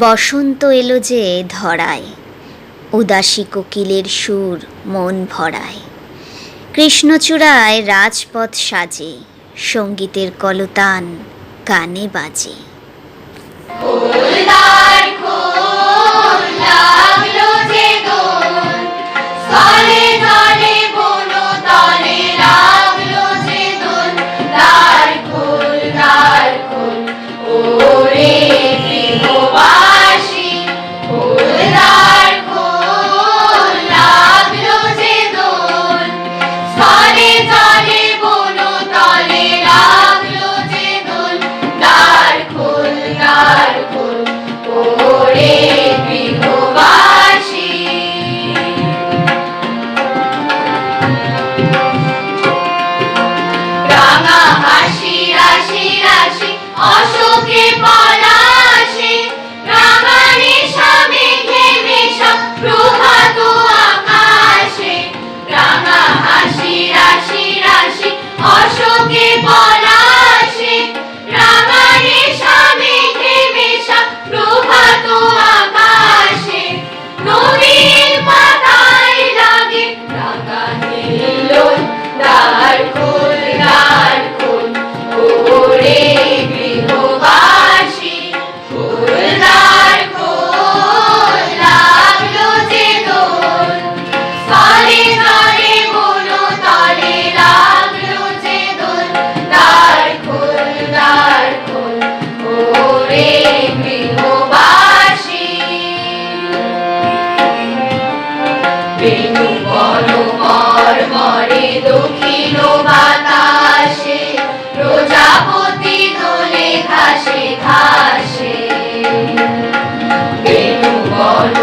বসন্ত এলো যে ধরায়, উদাসী কোকিলের সুর মন ভরায়। কৃষ্ণচূড়ায় রাজপথ সাজে, সঙ্গীতের কলতান কানে বাজে। আসে বেনু বন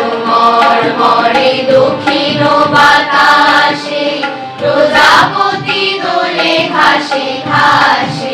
প্রজাপতি দোলে ঘাসে ঘাসে।